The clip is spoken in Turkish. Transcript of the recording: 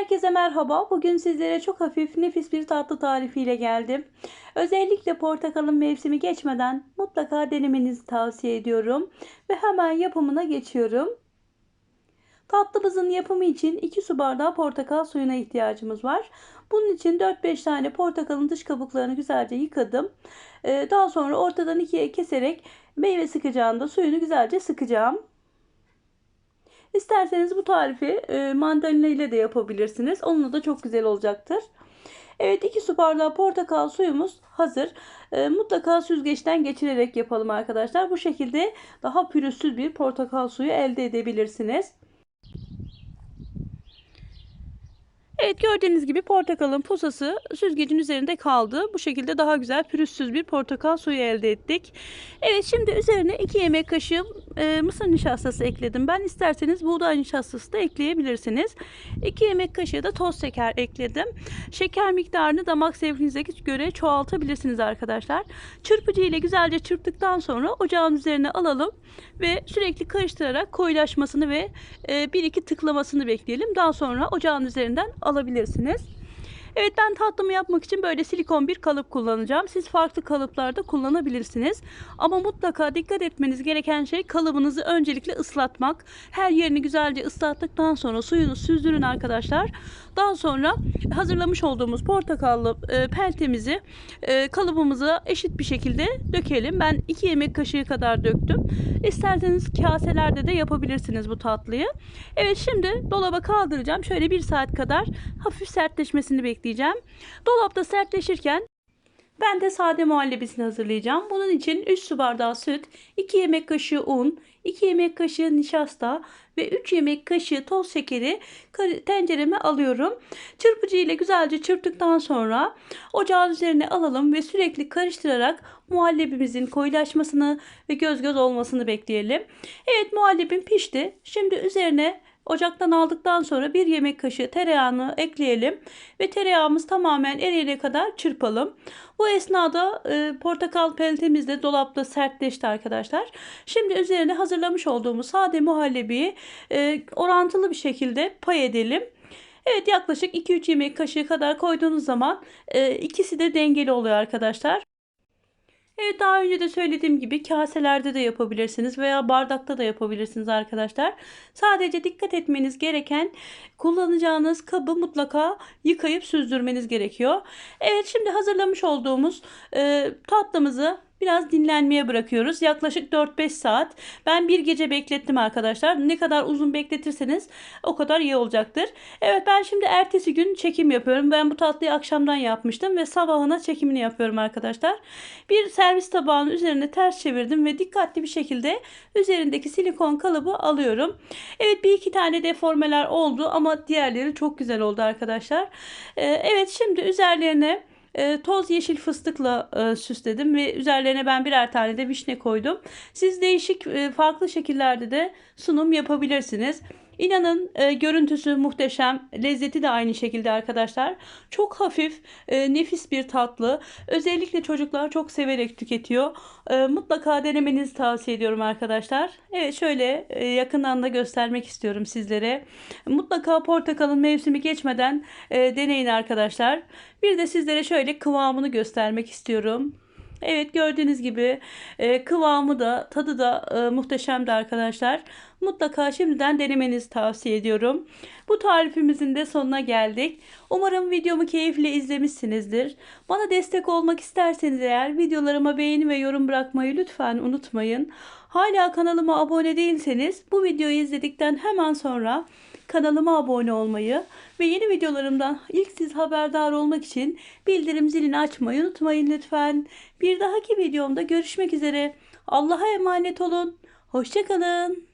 Herkese merhaba. Bugün sizlere çok hafif, nefis bir tatlı tarifiyle geldim. Özellikle portakalın mevsimi geçmeden mutlaka denemenizi tavsiye ediyorum. Ve hemen yapımına geçiyorum. Tatlımızın yapımı için 2 su bardağı portakal suyuna ihtiyacımız var. Bunun için 4-5 tane portakalın dış kabuklarını güzelce yıkadım. Ee, Daha sonra ortadan ikiye keserek meyve sıkacağında suyunu güzelce sıkacağım. İsterseniz bu tarifi e, mandalina ile de yapabilirsiniz. Onunla da çok güzel olacaktır. Evet 2 su bardağı portakal suyumuz hazır. E, mutlaka süzgeçten geçirerek yapalım arkadaşlar. Bu şekilde daha pürüzsüz bir portakal suyu elde edebilirsiniz. Evet gördüğünüz gibi portakalın posası süzgecin üzerinde kaldı. Bu şekilde daha güzel pürüzsüz bir portakal suyu elde ettik. Evet şimdi üzerine 2 yemek kaşığı e, mısır nişastası ekledim. Ben isterseniz buğday nişastası da ekleyebilirsiniz. 2 yemek kaşığı da toz şeker ekledim. Şeker miktarını damak zevkinize göre çoğaltabilirsiniz arkadaşlar. Çırpıcı ile güzelce çırptıktan sonra ocağın üzerine alalım ve sürekli karıştırarak koyulaşmasını ve e, 1-2 tıklamasını bekleyelim. Daha sonra ocağın üzerinden alabilirsiniz. Evet ben tatlımı yapmak için böyle silikon bir kalıp kullanacağım. Siz farklı kalıplarda kullanabilirsiniz. Ama mutlaka dikkat etmeniz gereken şey kalıbınızı öncelikle ıslatmak. Her yerini güzelce ıslattıktan sonra suyunu süzdürün arkadaşlar. Daha sonra hazırlamış olduğumuz portakallı e, peltemizi e, kalıbımıza eşit bir şekilde dökelim. Ben 2 yemek kaşığı kadar döktüm. İsterseniz kaselerde de yapabilirsiniz bu tatlıyı. Evet şimdi dolaba kaldıracağım. Şöyle bir saat kadar hafif sertleşmesini bekleyeceğim. Dolapta sertleşirken ben de sade muhallebisini hazırlayacağım. Bunun için 3 su bardağı süt, 2 yemek kaşığı un, 2 yemek kaşığı nişasta ve 3 yemek kaşığı toz şekeri tencereme alıyorum. Çırpıcı ile güzelce çırptıktan sonra ocağın üzerine alalım ve sürekli karıştırarak muhallebimizin koyulaşmasını ve göz göz olmasını bekleyelim. Evet muhallebim pişti. Şimdi üzerine Ocaktan aldıktan sonra bir yemek kaşığı tereyağını ekleyelim ve tereyağımız tamamen eriyene kadar çırpalım. Bu esnada e, portakal peltemiz de dolapta sertleşti arkadaşlar. Şimdi üzerine hazırlamış olduğumuz sade muhallebiyi e, orantılı bir şekilde pay edelim. Evet yaklaşık 2-3 yemek kaşığı kadar koyduğunuz zaman e, ikisi de dengeli oluyor arkadaşlar. Evet daha önce de söylediğim gibi kaselerde de yapabilirsiniz veya bardakta da yapabilirsiniz arkadaşlar. Sadece dikkat etmeniz gereken kullanacağınız kabı mutlaka yıkayıp süzdürmeniz gerekiyor. Evet şimdi hazırlamış olduğumuz e, tatlımızı biraz dinlenmeye bırakıyoruz. Yaklaşık 4-5 saat. Ben bir gece beklettim arkadaşlar. Ne kadar uzun bekletirseniz o kadar iyi olacaktır. Evet ben şimdi ertesi gün çekim yapıyorum. Ben bu tatlıyı akşamdan yapmıştım ve sabahına çekimini yapıyorum arkadaşlar. Bir servis tabağının üzerine ters çevirdim ve dikkatli bir şekilde üzerindeki silikon kalıbı alıyorum. Evet bir iki tane deformeler oldu ama diğerleri çok güzel oldu arkadaşlar. Ee, evet şimdi üzerlerine e, toz yeşil fıstıkla e, süsledim ve üzerlerine ben birer tane de vişne koydum. Siz değişik e, farklı şekillerde de sunum yapabilirsiniz. İnanın e, görüntüsü muhteşem. Lezzeti de aynı şekilde arkadaşlar. Çok hafif, e, nefis bir tatlı. Özellikle çocuklar çok severek tüketiyor. E, mutlaka denemenizi tavsiye ediyorum arkadaşlar. Evet şöyle e, yakından da göstermek istiyorum sizlere. Mutlaka portakalın mevsimi geçmeden e, deneyin arkadaşlar. Bir de sizlere şöyle kıvamını göstermek istiyorum. Evet gördüğünüz gibi e, kıvamı da tadı da e, muhteşemdi arkadaşlar. Mutlaka şimdiden denemenizi tavsiye ediyorum. Bu tarifimizin de sonuna geldik. Umarım videomu keyifle izlemişsinizdir. Bana destek olmak isterseniz eğer videolarıma beğeni ve yorum bırakmayı lütfen unutmayın. Hala kanalıma abone değilseniz bu videoyu izledikten hemen sonra kanalıma abone olmayı ve yeni videolarımdan ilk siz haberdar olmak için bildirim zilini açmayı unutmayın lütfen. Bir dahaki videomda görüşmek üzere. Allah'a emanet olun. Hoşçakalın.